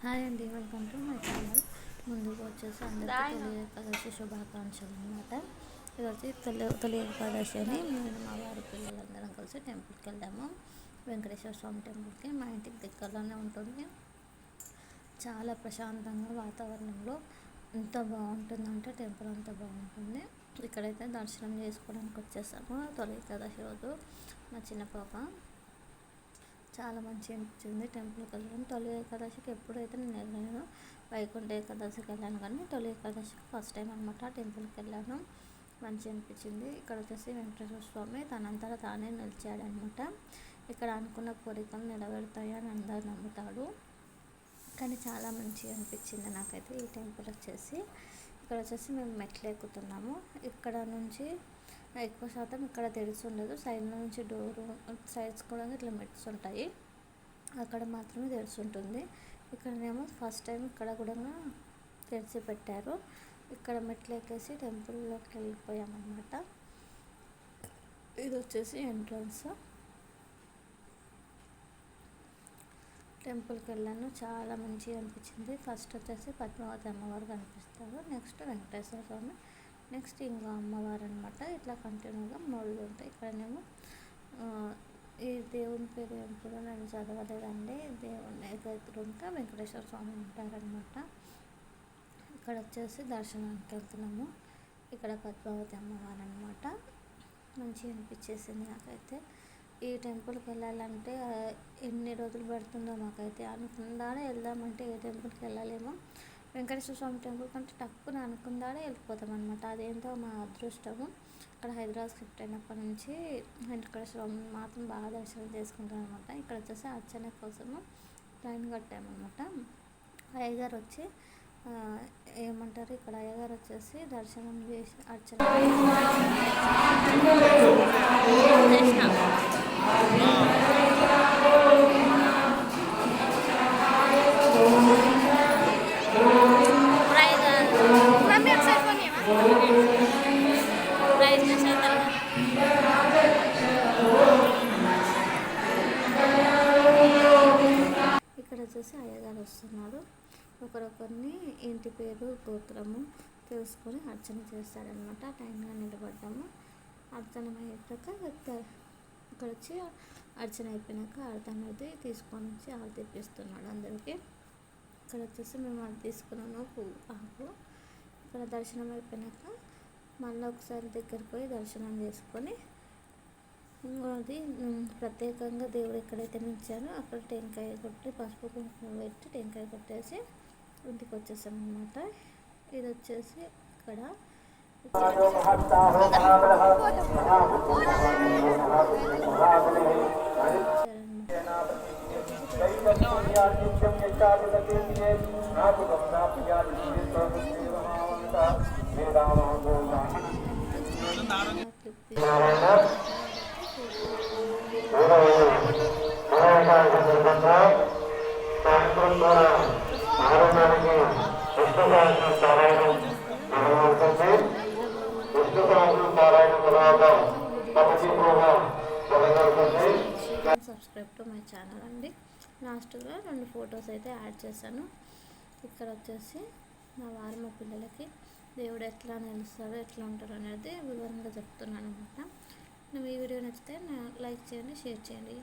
Hi అండి welcome to my channel. ముందుకు వచ్చేసి అందరికీ తొలి ఏకాదశి శుభాకాంక్షలు అనమాట ఇది వచ్చి తొలి తొలి ఏకాదశి అని నేను మా వారి పిల్లలందరం కలిసి టెంపుల్కి వెళ్ళాము వెంకటేశ్వర స్వామి టెంపుల్కి మా ఇంటికి దగ్గరలోనే ఉంటుంది. చాలా ప్రశాంతంగా వాతావరణంలో ఎంత బాగుంటుందంటే టెంపుల్ అంత బాగుంటుంది. ఇక్కడైతే దర్శనం చేసుకోవడానికి వచ్చేసాము తొలి ఏకాదశి రోజు మా చిన్న పాప. చాలా మంచిగా అనిపించింది. టెంపుల్కి వెళ్ళడం తొలి ఏకాదశికి ఎప్పుడైతే నేను వెళ్ళాను వైకుంఠ ఏకాదశికి వెళ్ళాను కానీ తొలి ఏకాదశికి ఫస్ట్ టైం అనమాట టెంపుల్కి వెళ్ళాను. మంచిగా అనిపించింది. ఇక్కడ వచ్చేసి వెంకటేశ్వర స్వామి తనంతటా తానే నిలిచాడనమాట ఇక్కడ అనుకున్న కోరికలు నెరవేరుతాయి అందరు నమ్ముతాడు కానీ చాలా మంచి అనిపించింది నాకైతే ఈ టెంపుల్ వచ్చేసి. ఇక్కడ వచ్చేసి మేము మెట్లు ఎక్కుతున్నాము. ఇక్కడ నుంచి ఎక్కువ శాతం ఇక్కడ తెలిసి ఉండదు. సైడ్ నుంచి డోరు సైడ్స్ కూడా ఇట్లా మెట్స్ ఉంటాయి. అక్కడ మాత్రమే తెలిసి ఉంటుంది. ఇక్కడనేమో ఫస్ట్ టైం ఇక్కడ కూడా తెరిచి పెట్టారు. ఇక్కడ మెట్లు ఎక్కేసి టెంపుల్లోకి వెళ్ళిపోయామన్నమాట. ఇది వచ్చేసి ఎంట్రన్స్. టెంపుల్కి వెళ్ళాను. చాలా మంచిగా అనిపించింది. ఫస్ట్ వచ్చేసి పద్మావతి అమ్మవారు కనిపిస్తారు. నెక్స్ట్ వెంకటేశ్వర స్వామి నెక్స్ట్ ఇంకా అమ్మవారు అనమాట ఇట్లా కంటిన్యూగా మూడు ఉంటాయి. ఇక్కడనేమో ఈ దేవుని పేరు ఏం కూడా నేను చదవలేదండి. దేవుని ఎదురుంటే వెంకటేశ్వర స్వామి ఉంటారనమాట. ఇక్కడ వచ్చేసి దర్శనానికి వెళ్తున్నాము. ఇక్కడ పద్మావతి అమ్మవారు అనమాట మంచిగా అనిపించేసింది నాకైతే. ఈ టెంపుల్కి వెళ్ళాలంటే ఎన్ని రోజులు పడుతుందో మాకైతే అనుకుందానే వెళ్దామంటే ఏ టెంపుల్కి వెళ్ళాలేమో. వెంకటేశ్వర స్వామి టెంపుల్ కంటే టక్కున అనుకుందాడే వెళ్ళిపోతాం అనమాట అదేంటో మా అదృష్టము. ఇక్కడ హైదరాబాద్ షిఫ్ట్ అయినప్పటి నుంచి వెంకటేశ్వర స్వామిని మాత్రం బాగా దర్శనం చేసుకుంటాం అనమాట ఇక్కడ వచ్చేసి అర్చన కోసము లైన్ కట్టామన్నమాట అయ్యగారు వచ్చి ఏమంటారు? ఇక్కడ అయ్యగారు వచ్చేసి దర్శనం చేసి అర్చన ఇక్కడ వచ్చేసి అయ్యగారు వస్తున్నారు. ఒకరొకరిని ఇంటి పేరు గోత్రము తెలుసుకొని అర్చన చేస్తారనమాట టైంగా నిలబడ్డాము. అర్చన అయ్యాక ఇక్కడ వచ్చి అర్చన అయిపోయినాక అర్థం అనేది తీసుకొని వచ్చి ఆరు తెప్పిస్తున్నాడు అందరికీ. ఇక్కడ వచ్చేసి మేము అది తీసుకున్నాము పువ్వు ఆకు. ఇక్కడ దర్శనం అయిపోయినాక మళ్ళీ ఒకసారి దగ్గరికి పోయి దర్శనం చేసుకొని అది ప్రత్యేకంగా దేవుడు ఎక్కడైతే నిలిచారో అక్కడ టెంకాయ కొట్టి పసుపు కుంకుమ పెట్టి టెంకాయ కొట్టేసి ఇంటికి వచ్చేసాం అనమాట ఇది వచ్చేసి ఇక్కడ సాయంత్రం ద్వారా ఆరోగ్యానికి విష్ణు సహస్రం పారాయణం విష్ణు సహస్రం తర్వాత జరగలుగుతుంది సబ్స్క్రైబ్ టు మై ఛానల్ అండి లాస్ట్గా రెండు ఫొటోస్ అయితే యాడ్ చేశాను. ఇక్కడ వచ్చేసి నా వారు మా పిల్లలకి దేవుడు ఎట్లా నిలుస్తాడో ఎట్లా ఉంటాడో అనేది వివరంగా చెప్తున్నాను అనమాట ఈ వీడియో నచ్చితే నా లైక్ చేయండి షేర్ చేయండి.